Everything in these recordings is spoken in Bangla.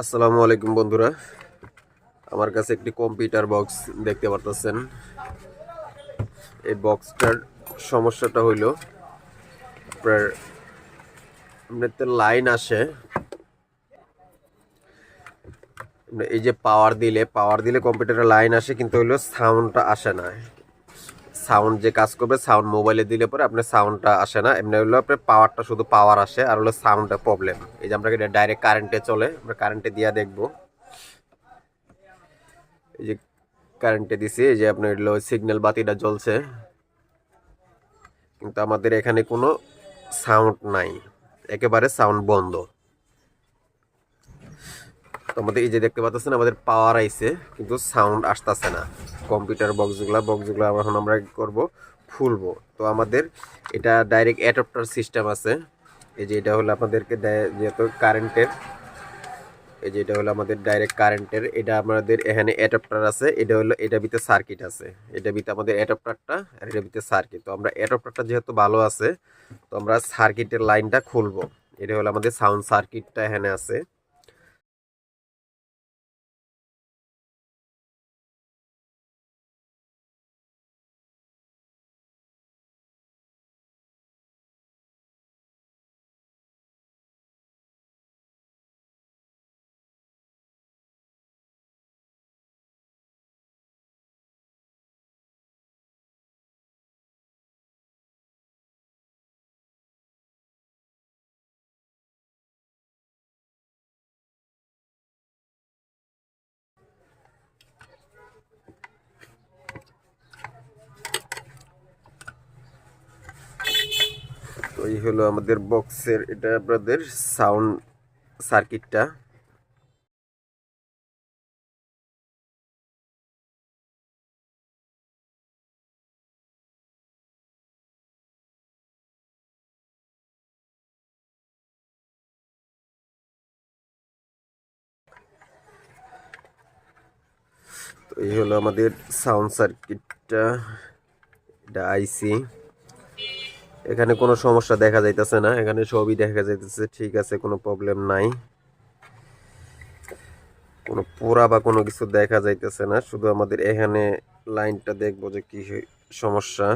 আসসালামু আলাইকুম বন্ধুরা। আমার কাছে একটি কম্পিউটার বক্স দেখতে পারতেছেন। এই বক্সটার সমস্যাটা হইল, আপনার এমনিতে লাইন আসে। এই যে পাওয়ার দিলে পাওয়ার দিলে কম্পিউটারে লাইন আসে, কিন্তু হইল সাউন্ডটা আসে না। সাউন্ড যে কাজ করবে সাউন্ড মোবাইলে দিলে পরে আপনার সাউন্ডটা আসে না। এমনি হলো আপনার পাওয়ারটা শুধু পাওয়ার আসে, আর হলো সাউন্ডটা প্রবলেম এই যে আমরা এটা ডাইরেক্ট কারেন্টে চলে, আমরা কারেন্টে দিয়া দেখব। এই যে কারেন্টে দিছি, এই যে আপনার হলো সিগন্যাল বাতিটা জ্বলছে। কিন্তু আমাদের এখানে কোনো সাউন্ড নাই। একেবারে সাউন্ড বন্ধ। তো আমাদের এই যে দেখতে পাচ্ছেন, আমাদের পাওয়ার আইছে, কিন্তু সাউন্ড আসতেছে না। কম্পিউটার বক্সগুলো বক্সগুলো এখন আমরা কি করব? ফুলবো তো আমাদের এটা ডাইরেক্ট অ্যাডাপ্টার সিস্টেম আছে। এই যে এটা হলো আপনাদেরকে দেয় যেহেতু কারেন্টের এই যে এটা হলো আমাদের ডাইরেক্ট কারেন্টের এটা আমাদের এখানে অ্যাডাপ্টার আছে। এটা হলো, এটা ভিতরে সার্কিট আছে। এটা ভিতরে আমাদের অ্যাডাপ্টারটা আর এটা ভিতরে সার্কিট তো আমরা অ্যাডাপ্টারটা যেহেতু ভালো আছে, তো আমরা সার্কিটের লাইনটা খুলবো। এটা হলো আমাদের সাউন্ড সার্কিটটা এখানে আছে। এই হলো আমাদের বক্সের, এটা আপনাদের সাউন্ড সার্কিটটা। এই হলো আমাদের সাউন্ড সার্কিটটা, এটা আইসি। এখানে কোনো সমস্যা দেখা যাইতেছে না। এখানে সবই দেখা যাইতেছে, ঠিক আছে, কোনো প্রবলেম নাই। কোনো পোড়া বা কোনো কিছু দেখা যাইতেছে না, শুধু আমাদের এখানে লাইনটা দেখব যে কি সমস্যা।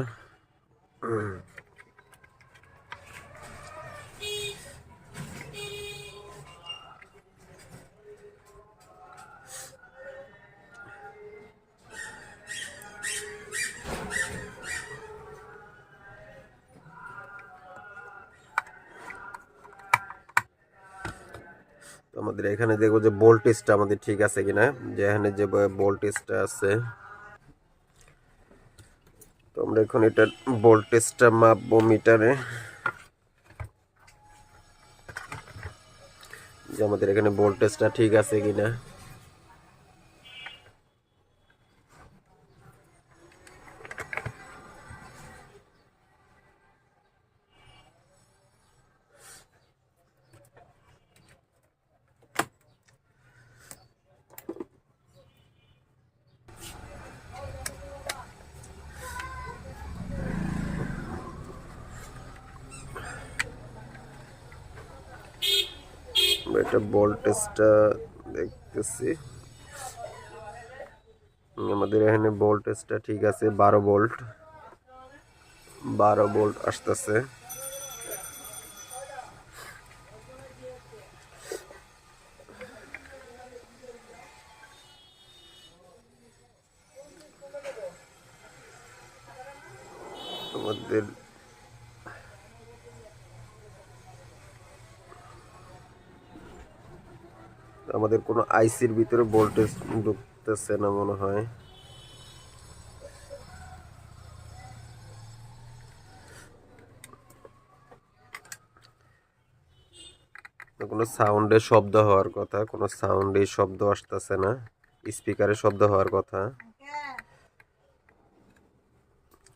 আমাদের এখানে দেখব যে ভোল্টেজটা আমাদের ঠিক আছে কিনা, যে এখানে যে ভোল্টেজটা আছে। তো আমরা এখন এটা ভোল্টেজটা মাপবো মিটারে যে আমাদের এখানে ভোল্টেজটা ঠিক আছে কিনা। এটা ভোল্টেজটা দেখতেছি। আমাদের এখানে ভোল্টেজটা ঠিক আছে বারো ভোল্ট বারো ভোল্ট আসতেছে। আমাদের আমাদের কোনো আইসির ভিতরে ভোল্টেজ ঢুকতেছে না মনে হয়। কোনো সাউন্ডের শব্দ হওয়ার কথা, কোনো সাউন্ডে শব্দ আসতেছে না। স্পিকারে শব্দ হওয়ার কথা।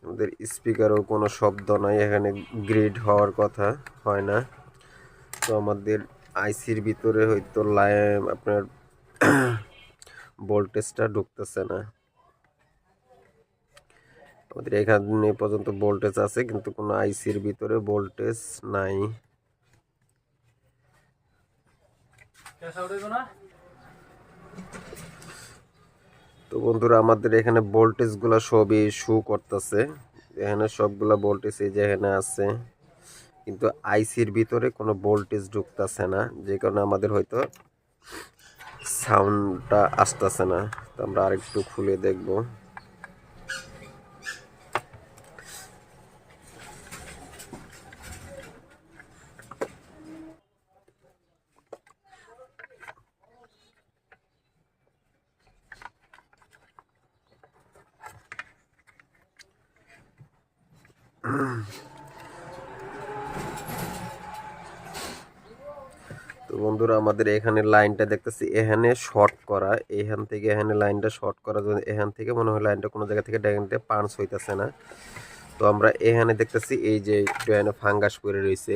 আমাদের স্পিকারও কোনো শব্দ নাই, এখানে গ্রিড হওয়ার কথা হয় না। তো আমাদের আইসির ভিতরে হয়তো লাইন আপনার ভোল্টেজটা ঢুকতেছে না। আমাদের এখানে পর্যন্ত ভোল্টেজ আছে কিন্তু কোনো আইসির ভিতরে ভোল্টেজ নাই। তো বন্ধুরা আমাদের এখানে ভোল্টেজগুলা সবই শু করতেছে। এখানে সবগুলা ভোল্টেজ এই যে এখানে আছে। কিন্তু আইসির ভিতরে কোনো ভোল্টেজ ঢুকতেছে না, যে কারণে আমাদের হয়তো সাউন্ডটা আসতেছে না। তো আমরা আরেকটু খুলে দেখব। তো বন্ধুরা, আমাদের এখানে লাইনটা দেখতেছি, এখানে শর্ট করা। এখান থেকে এখানে লাইনটা শর্ট করা এখান থেকে মনে হয় লাইনটা কোনো জায়গা থেকে ডাইরেক্টে পাঞ্চ হইতাছে না। তো আমরা এখানে দেখতেছি, এই যে একটু ফাঙ্গাস পড়ে রয়েছে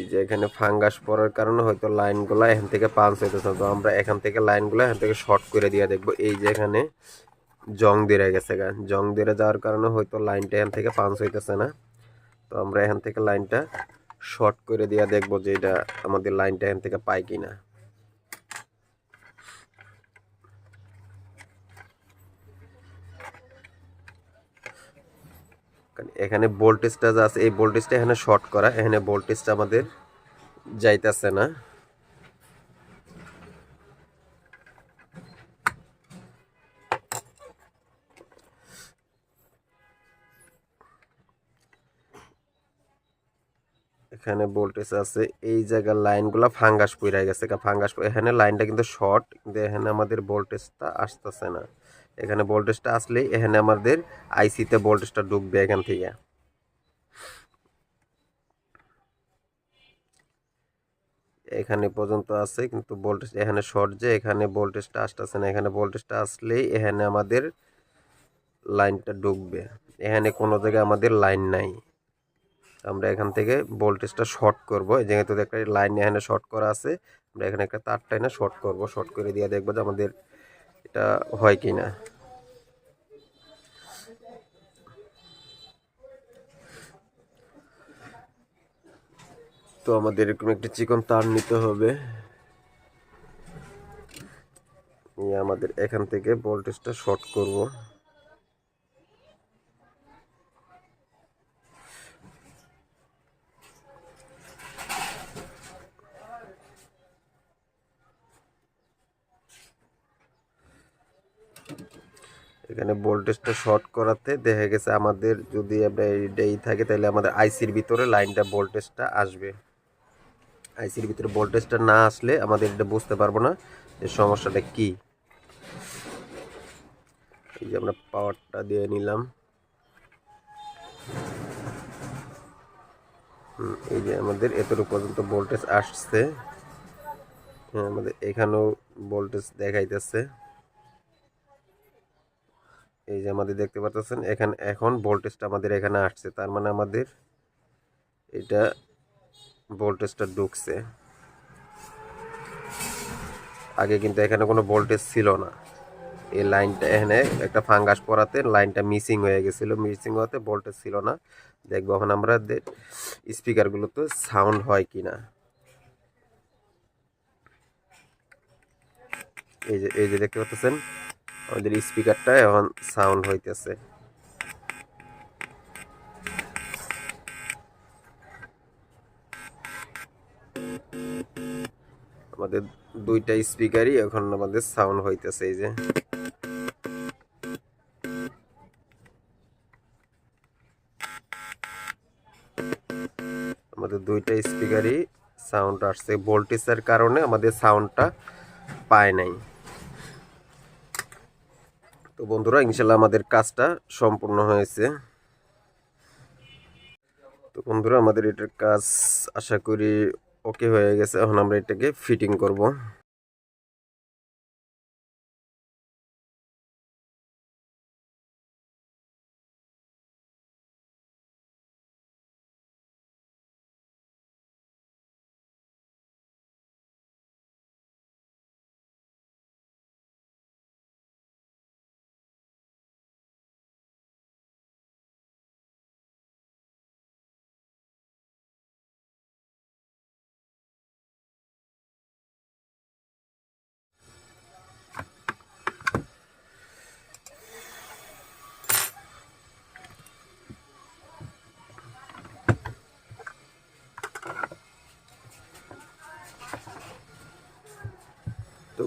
এই যে এখানে ফাঙ্গাস পড়ার কারণে হয়তো লাইনগুলো এখান থেকে পাঞ্চ হইতেছে তো আমরা এখান থেকে লাইনগুলো এখান থেকে শর্ট করে দিয়ে দেখব। এই যে এখানে জং দিয়ে গেছে গা। জং দিয়ে যাওয়ার কারণে হয়তো লাইনটা এখান থেকে পাঞ্চ হইতেছে না। তো আমরা এখান থেকে লাইনটা শর্ট করে দিয়ে দেখব যে এটা আমাদের লাইনটা এখান থেকে পাই কিনা। এখানে ভোল্টেজটা যা আছে, এই ভোল্টেজটা এখানে শর্ট করা, এখানে ভোল্টেজটা আমাদের যাইতেছে না। এখানে ভোল্টেজ আছে। এই জায়গার লাইনগুলো ফাঙ্গাস পইরা গেছে। ফাঙ্গাস এখানে লাইনটা কিন্তু শর্ট কিন্তু এখানে আমাদের ভোল্টেজটা আসতেছে না। এখানে ভোল্টেজটা আসলেই এখানে আমাদের আইসিতে ভোল্টেজটা ঢুকবে এখান থেকে। এখানে পর্যন্ত আছে, কিন্তু ভোল্টেজ এখানে শর্ট যে, এখানে ভোল্টেজটা আসতেছে না। এখানে ভোল্টেজটা আসলেই এখানে আমাদের লাইনটা ঢুকবে। এখানে কোনো জায়গায় আমাদের লাইন নাই। আমরা এখান থেকে ভোল্টেজটা শর্ট করব। যেহেতু একটা লাইন এখানে শর্ট করা আছে। আমরা এখানে একটা তার টাইনে শর্ট করব। শর্ট করে দিয়ে দেখব যে আমাদের এটা হয় কি না তো আমাদের এরকম একটি চিকন তার নিতে হবে। নিয়ে আমাদের এখান থেকে ভোল্টেজটা শর্ট করব। এখানে ভোল্টেজটা শর্ট করাতে দেখা গেছে আমাদের যদি আমরা এইটাই থাকে, তাহলে আমাদের আইসির ভিতরে লাইনটা ভোল্টেজটা আসবে। আইসির ভিতরে ভোল্টেজটা না আসলে আমাদের এটা বুঝতে পারব না যে সমস্যাটা কি। এই যে আমরা পাওয়ারটা দিয়ে নিলাম। এই যে আমাদের এতটুকু পর্যন্ত ভোল্টেজ আসছে। হ্যাঁ আমাদের এখানেও ভোল্টেজ দেখাইতেছে। এই যে আমাদের দেখতে পাচ্ছেন এখানে, এখন ভোল্টেজটা আমাদের এখানে আসছে। তার মানে আমাদের এটা ভোল্টেজটা ঢুকছে। আগে কিন্তু এখানে কোনো ভোল্টেজ ছিল না। এই লাইনটা এখানে একটা ফাঙ্গাস পড়াতে লাইনটা মিসিং হয়ে গেছিল। মিসিং হওয়াতে ভোল্টেজ ছিল না। দেখব এখন আমরা স্পিকারগুলোতে সাউন্ড হয় কি না এই যে এই যে দেখতে পাচ্ছেন আমাদের স্পিকারটা এখন সাউন্ড হইতেছে। আমাদের দুইটা স্পিকারই এখন আমাদের সাউন্ড হইতেছে, এই যে। আমাদের দুইটা স্পিকারই সাউন্ড আসছে। ভোল্টেজের কারণে আমাদের সাউন্ডটা পায় নাই। তো বন্ধুরা, ইনশাল্লাহ আমাদের কাজটা সম্পূর্ণ হয়েছে। তো বন্ধুরা, আমাদের এটার কাজ আশা করি ওকে হয়ে গেছে। এখন আমরা এটাকে ফিটিং করব।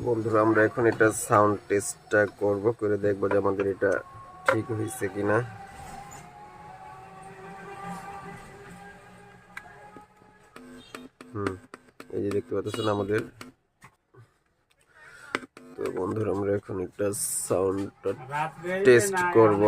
বন্ধুরা আমরা এখন এটা সাউন্ড টেস্টটা করব করে দেখব যে আমাদের এটা ঠিক হয়েছে কিনা। হুম এই যে দেখতে পাচ্ছেন আমাদের। তো বন্ধুরা আমরা এখন একটা সাউন্ডটা টেস্ট করব।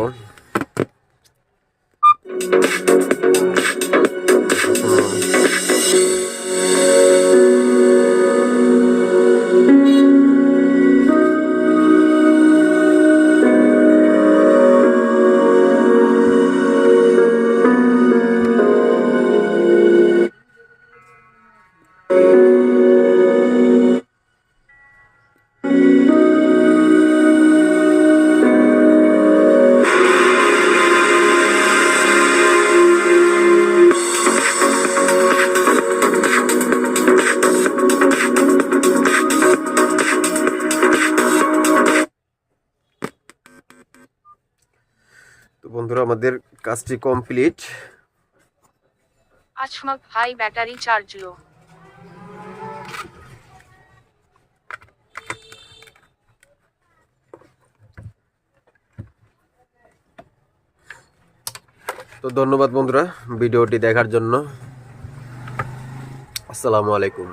আমাদের কাজটি কমপ্লিট। আচমক হাই ব্যাটারি চার্জ লো তো ধন্যবাদ বন্ধুরা ভিডিওটি দেখার জন্য। আসসালামু আলাইকুম।